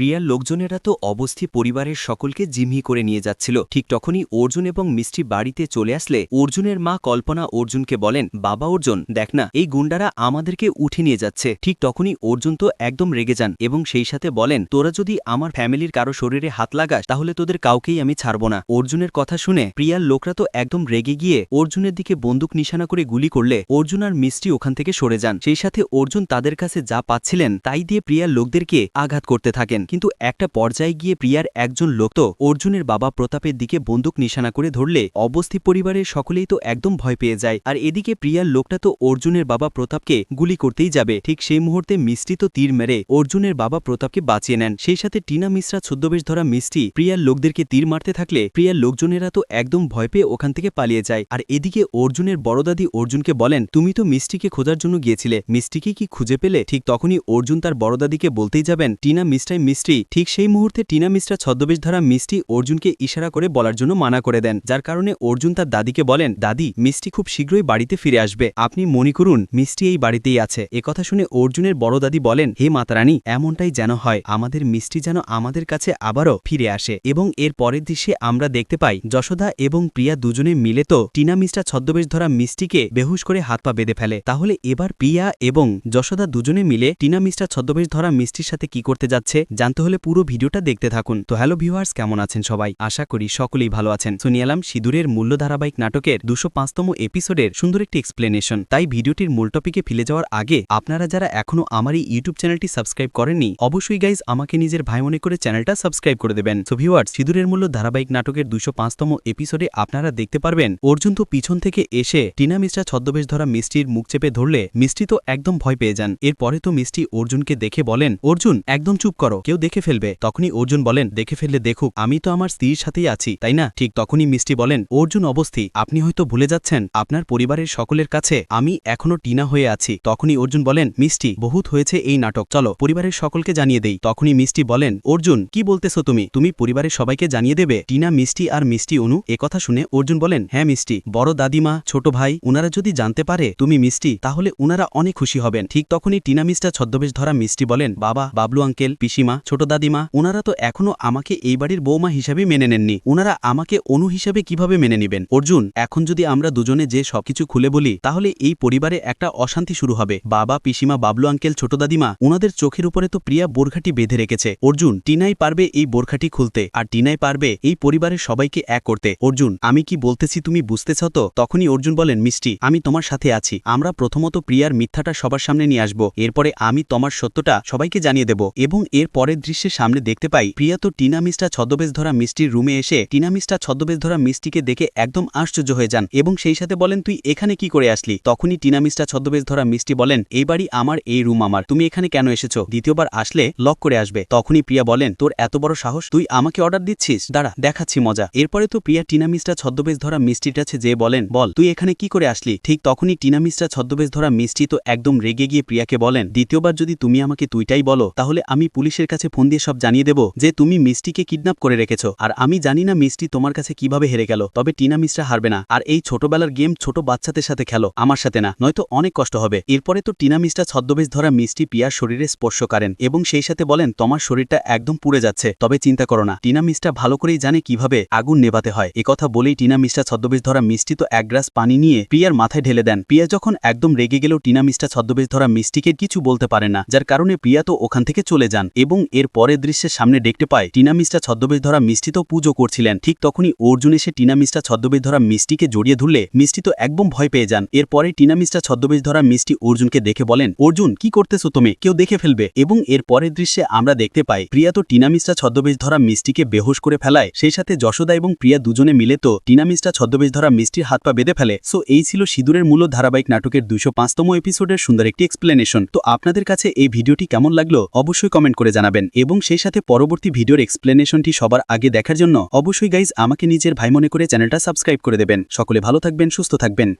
প্রিয়ার লোকজনেরা তো অবস্থি পরিবারের সকলকে জিম্মি করে নিয়ে যাচ্ছিল। ঠিক তখনই অর্জুন এবং মিষ্টি বাড়িতে চলে আসলে অর্জুনের মা কল্পনা অর্জুনকে বলেন, বাবা অর্জুন, দেখ না, এই গুন্ডারা আমাদেরকে উঠে নিয়ে যাচ্ছে। ঠিক তখনই অর্জুন তো একদম রেগে যান এবং সেই সাথে বলেন, তোরা যদি আমার ফ্যামিলির কারও শরীরে হাত লাগাস, তাহলে তোদের কাউকেই আমি ছাড়ব না। অর্জুনের কথা শুনে প্রিয়ার লোকরা তো একদম রেগে গিয়ে অর্জুনের দিকে বন্দুক নিশানা করে গুলি করলে অর্জুন আর মিষ্টি ওখান থেকে সরে যান। সেই সাথে অর্জুন তাদের কাছে যা পাচ্ছিলেন, তাই দিয়ে প্রিয়ার লোকদেরকে আঘাত করতে থাকেন। কিন্তু একটা পর্যায়ে গিয়ে প্রিয়ার একজন লোক তো অর্জুনের বাবা প্রতাপের দিকে বন্দুক নিশানা করে ধরলে অবস্থি পরিবারের সকলেই তো একদম ভয় পেয়ে যায়। আর এদিকে প্রিয়ার লোকটা তো অর্জুনের বাবা প্রতাপকে গুলি করতেই যাবে। ঠিক সেই মুহূর্তে মিষ্টি তো তীর মেরে অর্জুনের বাবা প্রতাপকে বাঁচিয়ে নেন। সেই সাথে টিনা মিশ্রা, ছদ্মবেশ ধরা মিষ্টি প্রিয়ার লোকদেরকে তীর মারতে থাকলে প্রিয়ার লোকজনেরা তো একদম ভয় পেয়ে ওখান থেকে পালিয়ে যায়। আর এদিকে অর্জুনের বড়দাদি অর্জুনকে বলেন, তুমি তো মিষ্টিকে খোঁজার জন্য গিয়েছিলে। মিষ্টিকে কি খুঁজে পেলে? ঠিক তখনই অর্জুন তার বড়দাদিকে বলতেই যাবেন, টিনা মিষ্টাই মিষ্টি ঠিক সেই মুহূর্তে টিনা মিশ্রা ছদ্মবেশ ধরা মিষ্টি অর্জুনকে ইশারা করে বলার জন্য মানা করে দেন, যার কারণে অর্জুন তার দাদিকে বলেন, দাদি, মিষ্টি খুব শীঘ্রই বাড়িতে ফিরে আসবে। আপনি মনে করুন, মিষ্টি এই বাড়িতেই আছে। একথা শুনে অর্জুনের বড় দাদি বলেন, হে মাতারানী, এমনটাই যেন হয়, আমাদের মিষ্টি যেন আমাদের কাছে আবারও ফিরে আসে। এবং এর পরের দৃশ্যে আমরা দেখতে পাই, যশোদা এবং প্রিয়া দুজনে মিলে তো টিনা মিষ্টা ছদ্মবেশ ধরা মিষ্টিকে বেহুশ করে হাত পা বেঁধে ফেলে। তাহলে এবার প্রিয়া এবং যশোদা দুজনে মিলে টিনা মিষ্টা ছদ্মবেশ ধরা মিষ্টির সাথে কি করতে যাচ্ছে? জানতে হলে পুরো ভিডিওটা দেখতে থাকুন। তো হ্যালো ভিউয়ার্স, কেমন আছেন সবাই? আশা করি সকলেই ভালো আছেন। শুনিয়ালাম সিঁদুরের মূল্য ধারাবাহিক নাটকের দুশো পাঁচতম এপিসোডের সুন্দর একটি এক্সপ্লেনেশন তাই ভিডিওটির মূল টপিকে ফিরে যাওয়ার আগে আপনারা যারা এখনও আমার এই ইউটিউব চ্যানেলটি সাবস্ক্রাইব করেননি, অবশ্যই গাইজ আমাকে নিজের ভাই মনে করে চ্যানেলটা সাবস্ক্রাইব করে দেবেন। সো ভিউয়ার্স, সিঁদুরের মূল্য ধারাবাহিক নাটকের দুশো পাঁচতম এপিসোডে আপনারা দেখতে পারবেন অর্জুন তো পিছন থেকে এসে টিনা মিশ্রা ছদ্মবেশ ধরা মিষ্টির মুখ চেপে ধরলে মিষ্টি তো একদম ভয় পেয়ে যান। এরপরে তো মিষ্টি অর্জুনকে দেখে বলেন, অর্জুন, একদম চুপ করো। কেউ দেখে ফেলবে। তখনই অর্জুন বলেন, দেখে ফেললে দেখুক, আমি তো আমার স্ত্রীর সাথেই আছি, তাই না? ঠিক তখনই মিষ্টি বলেন, অর্জুন অবস্থি, আপনি হয়তো ভুলে যাচ্ছেন, আপনার পরিবারের সকলের কাছে আমি এখনও টিনা হয়ে আছি। তখনই অর্জুন বলেন, মিষ্টি, বহুত হয়েছে এই নাটক, চলো, পরিবারের সকলকে জানিয়ে দেই। তখনই মিষ্টি বলেন, অর্জুন, কি বলতেছো তুমি? তুমি পরিবারের সবাইকে জানিয়ে দেবে, টিনা, মিষ্টি আর মিষ্টি অনু? একথা শুনে অর্জুন বলেন হ্যাঁ মিষ্টি, বড় দাদিমা, ছোট ভাই, উনারা যদি জানতে পারে তুমি মিষ্টি, তাহলে উনারা অনেক খুশি হবেন। ঠিক তখনই টিনা মিষ্টা ছদ্মবেশ ধরা মিষ্টি বলেন, বাবা, বাবলু আঙ্কেল, পিসিমা ছোট দাদিমা, উনারা তো এখনও আমাকে এই বাড়ির বৌমা হিসাবে মেনে নেননি। উনারা আমাকে অনু হিসাবে কীভাবে মেনে নেবেন? অর্জুন, এখন যদি আমরা দুজনে যে সবকিছু খুলে বলি, তাহলে এই পরিবারে একটা অশান্তি শুরু হবে। বাবা, পিসিমা, বাবলু আঙ্কেল, ছোট দাদিমা, উনাদের চোখের উপরে তো প্রিয়া বোরখাটি বেঁধে রেখেছে। অর্জুন, টিনাই পারবে এই বোরখাটি খুলতে, আর টিনাই পারবে এই পরিবারের সবাইকে এক করতে। অর্জুন, আমি কি বলতেছি তুমি বুঝতেছ তো? তখনই অর্জুন বলেন, মিষ্টি, আমি তোমার সাথে আছি। আমরা প্রথমত প্রিয়ার মিথ্যাটা সবার সামনে নিয়ে আসব। এরপরে আমি তোমার সত্যটা সবাইকে জানিয়ে দেব এবং এর পরের দৃশ্যের সামনে দেখতে পাই প্রিয়া তো টিনা মিষ্টা ছদ্মবেশ ধরা মিষ্টির রুমে এসে টিনা মিষ্টা ছদ্মবেশ ধরা মিষ্টিকে দেখে একদম আশ্চর্য হয়ে যান এবং সেই সাথে বলেন, তুই এখানে কি করে আসলি? তখনই টিনা মিষ্টা ছদ্মবেশ ধরা মিষ্টি বলেন, এই বাড়ি আমার, এই রুম আমার। তুমি এখানে কেন এসেছ? দ্বিতীয়বার আসলে লক করে আসবে। তখনই প্রিয়া বলেন, তোর এত বড় সাহস? তুই আমাকে অর্ডার দিচ্ছিস? দাঁড়া, দেখাচ্ছি মজা। এরপরে তো প্রিয়া টিনা মিষ্টা ছদ্মবেশ ধরা মিষ্টির কাছে যে বলেন, বল, তুই এখানে কি করে আসলি? ঠিক তখনই টিনা মিষ্টা ছদ্মবেশ ধরা মিষ্টি তো একদম রেগে গিয়ে প্রিয়াকে বলেন, দ্বিতীয়বার যদি তুমি আমাকে তুইটাই বলো, তাহলে আমি পুলিশের কাছে ফোন দিয়ে সব জানিয়ে দেব যে তুমি মিষ্টিকে কিডন্যাপ করে রেখেছ। আর আমি জানি না মিষ্টি তোমার কাছে কীভাবে হেরে গেল, তবে টিনা মিশ্রা হারবে না। আর এই ছোটবেলার গেম ছোট বাচ্চাদের সাথে খেলো, আমার সাথে না, নয়তো অনেক কষ্ট হবে। এরপরে তো টিনা মিষ্টা ছদ্মবেশ ধরা মিষ্টি পিয়ার শরীরে স্পর্শ করেন এবং সেই সাথে বলেন, তোমার শরীরটা একদম পুড়ে যাচ্ছে, তবে চিন্তা করো না। টিনা মিষ্টা ভালো করেই জানে কীভাবে আগুন নেভাতে হয়। একথা বলেই টিনা মিষ্টা ছদ্মবেশ ধরা মিষ্টি তো এক গ্লাস পানি নিয়ে পিয়ার মাথায় ঢেলে দেন। পিয়া যখন একদম রেগে গেলেও টিনা মিষ্টা ছদ্মবেশ ধরা মিষ্টিকে কিছু বলতে পারে না, যার কারণে প্রিয়া তো ওখান থেকে চলে যান এবং এর পরের দৃশ্যের সামনে দেখতে পায় টিনা মিষ্টা ছদ্মবেশ ধরা মিষ্টি তো পুজো করছিলেন। ঠিক তখনই অর্জুন এসে টিনা মিষ্টা ছদ্মবেশ ধরা মিষ্টিকে জড়িয়ে ধরলে। মিষ্টি তো একদম ভয় পেয়ে যান। এরপরে টিনা মিষ্টা ছদ্মবেশ ধরা মিষ্টি অর্জুনকে দেখে বলেন, অর্জুন, কি করতেছো তুমি? কেউ দেখে ফেলবে। এবং এর পরের দৃশ্যে আমরা দেখতে পাই, প্রিয়া তো টিনা মিষ্টা ছদ্মবেশ ধরা মিষ্টিকে বেহোশ করে ফেলায়। সেই সাথে যশোদা এবং প্রিয়া দুজনে মিলে তো টিনা মিষ্টা ছদ্মবেশ ধরা মিষ্টির হাত পা বেঁধে ফেলে। সো এই ছিল সিঁদুরের মূল ধারাবাহিক নাটকের দুশো পাঁচতম এপিসোডের সুন্দর একটি এক্সপ্লেনেশন তো আপনাদের কাছে এই ভিডিওটি কেমন লাগল? অবশ্যই কমেন্ট করে জানাবেন। এবং সেই সাথে পরবর্তী ভিডিওর এক্সপ্লেনেশনটি সবার আগে দেখার জন্য অবশ্যই গাইজ আমাকে নিজের ভাই মনে করে চ্যানেলটা সাবস্ক্রাইব করে দেবেন। সকলে ভালো থাকবেন, সুস্থ থাকবেন।